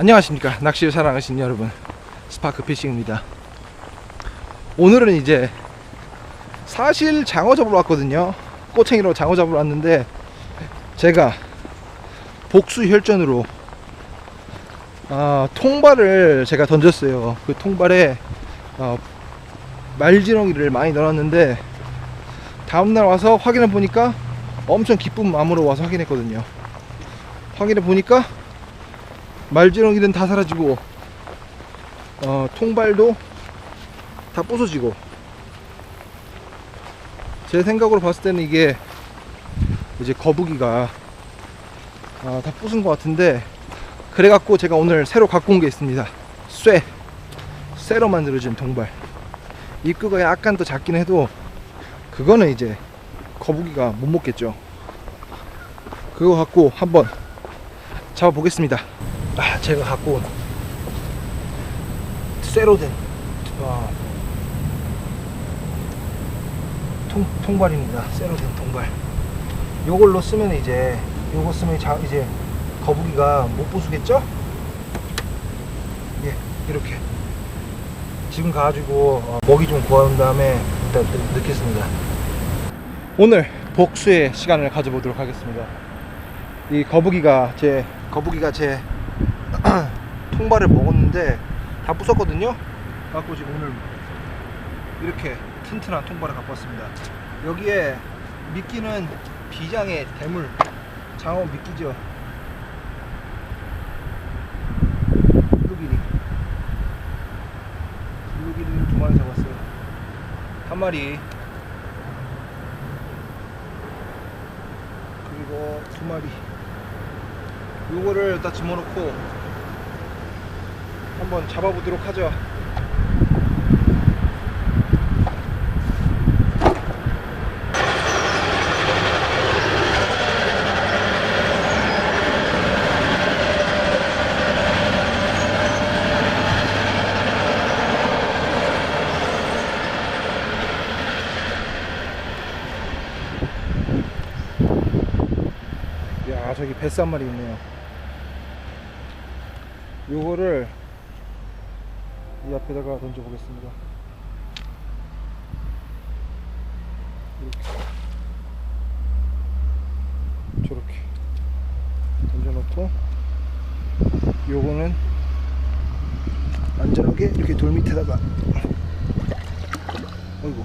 안녕하십니까. 낚시를 사랑하시는 여러분. 스파크 피싱입니다. 오늘은 이제 사실 장어 잡으러 왔거든요. 꼬챙이로 장어 잡으러 왔는데 제가 복수 혈전으로 아, 통발을 제가 던졌어요. 그 통발에 어, 말지렁이를 많이 넣었는데 다음날 와서 확인해 보니까 엄청 기쁜 마음으로 와서 확인했거든요. 확인해 보니까 말지렁이는 다 사라지고 어, 통발도 다 부서지고. 제 생각으로 봤을 때는 이게 이제 거북이가 아, 다 부순 것 같은데 그래갖고 제가 오늘 새로 갖고 온 게 있습니다. 쇠. 쇠로 만들어진 통발. 입구가 약간 더 작긴 해도 그거는 이제 거북이가 못 먹겠죠. 그거 갖고 한번 잡아보겠습니다 아, 제가 갖고 온 쇠로 된 아, 통, 통발입니다. 쇠로 된 통발. 요걸로 쓰면 이제 요거 쓰면 자, 이제 거북이가 못 부수겠죠? 예, 이렇게. 지금 가가지고 어, 먹이 좀 구한 다음에 일단 넣- 넣겠습니다. 오늘 복수의 시간을 가져보도록 하겠습니다. 이 거북이가 제 거북이가 제 통발을 먹었는데 다 부쉈거든요. 갖고 지금 오늘 이렇게 튼튼한 통발을 갖고 왔습니다. 여기에 미끼는 비장의 대물 장어 미끼죠. 블루기리 블루기리는 두 마리 잡았어요. 한 마리 그리고 두 마리 요거를 다 집어넣고 한번 잡아보도록 하죠. 야 저기 뱃한 마리 있네요 요거를 이 앞에다가 던져 보겠습니다 이렇게 저렇게 던져 놓고 요거는 안전하게 이렇게 돌 밑에다가 어이구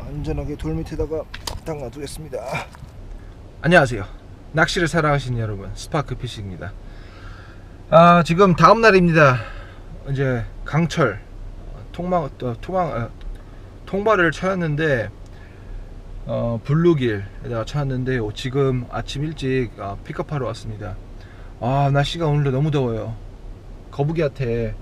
안전하게 돌 밑에다가 딱 놔두겠습니다 안녕하세요. 낚시를 사랑하시는 여러분, 스파크 피싱입니다. 아, 지금 다음 날입니다. 이제 강철 통망 어, 통망 어, 통발을 쳐였는데 어, 블루길에다가 어, 지금 아침 일찍 어, 픽업하러 왔습니다. 아, 날씨가 오늘도 너무 더워요. 거북이한테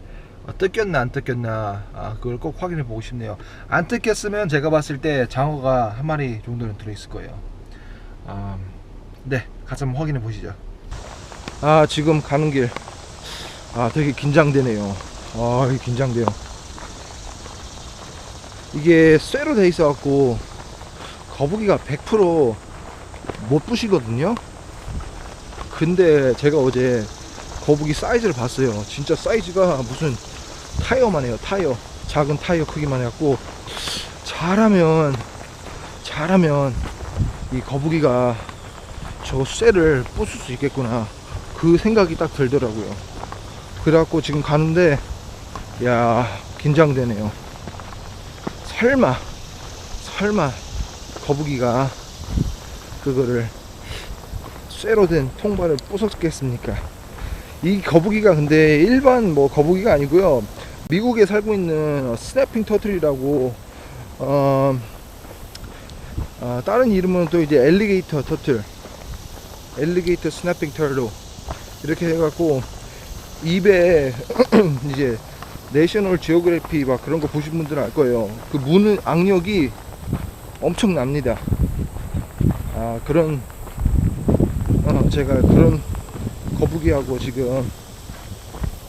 어, 뜯겼나 안 뜯겼나 아, 그걸 꼭 확인해 보고 싶네요. 안 뜯겼으면 제가 봤을 때 장어가 한 마리 정도는 들어 있을 거예요. 아, 네, 가서 한번 확인해 보시죠. 아, 지금 가는 길. 아, 되게 긴장되네요. 아, 긴장돼요. 이게 쇠로 돼 있어 갖고 거북이가 100%못 부시거든요. 근데 제가 어제 거북이 사이즈를 봤어요. 진짜 사이즈가 무슨 타이어만 해요. 타이어. 작은 타이어 크기만 해갖고 잘하면 잘하면 이 거북이가 저 쇠를 부술 수 있겠구나 그 생각이 딱 들더라고요 그래갖고 지금 가는데 야 긴장되네요. 설마 설마 거북이가 그거를 쇠로 된 통발을 부쉈겠습니까? 이 거북이가 근데 일반 뭐 거북이가 아니고요. 미국에 살고 있는 스냅핑 터틀이라고 어 아, 다른 이름은 또 이제 엘리게이터 터틀 엘리게이터 스냅핑 털로 이렇게 해갖고 입에 이제 내셔널 지오그래피 막 그런 거 보신 분들은 알 거예요 그 무는 악력이 엄청납니다 아 그런 어, 제가 그런 거북이하고 지금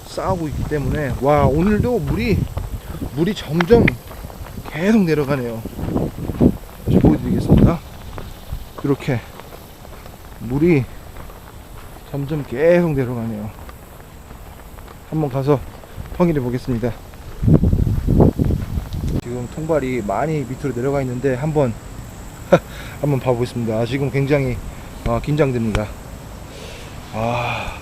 싸우고 있기 때문에 와 오늘도 물이 물이 점점 계속 내려가네요 다시 보여드리겠습니다. 이렇게 물이 점점 계속 내려가네요. 한번 가서 확인해 보겠습니다. 지금 통발이 많이 밑으로 내려가 있는데 한번 한번 봐보겠습니다. 아, 지금 굉장히 아, 긴장됩니다. 아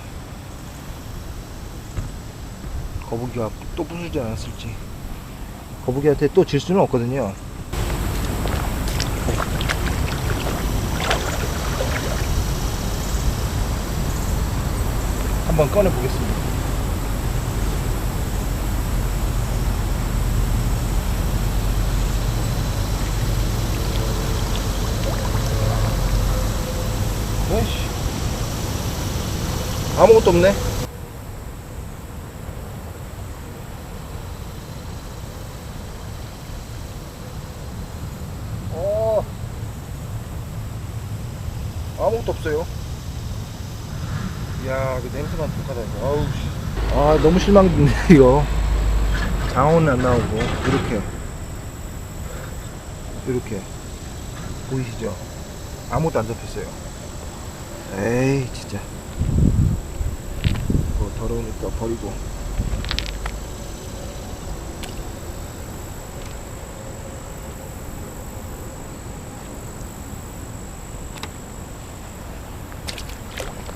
거북이가 또 부수지 않았을지 거북이한테 또 질 수는 없거든요. 한번 꺼내 보겠습니다. 에이씨. 아무것도 없네. 어. 아무것도 없어요. 이야, 그 냄새만 독하다. 아우, 씨. 아, 너무 실망인데, 이거. 장어는 안 나오고, 이렇게. 이렇게. 보이시죠? 아무것도 안 잡혔어요. 에이, 진짜. 더러우니까 버리고.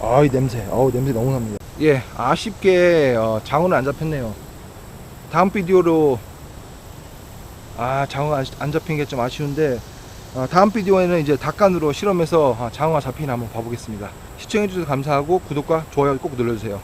아, 이 냄새. 어우, 냄새 너무 납니다. 예, 아쉽게 어, 장어는 안 잡혔네요. 다음 비디오로 아, 장어가 안- 안 잡힌 게 좀 아쉬운데 어, 다음 비디오에는 이제 닭간으로 실험해서 아, 장어가 잡히나 한번 봐보겠습니다. 시청해주셔서 감사하고 구독과 좋아요 꼭 눌러주세요.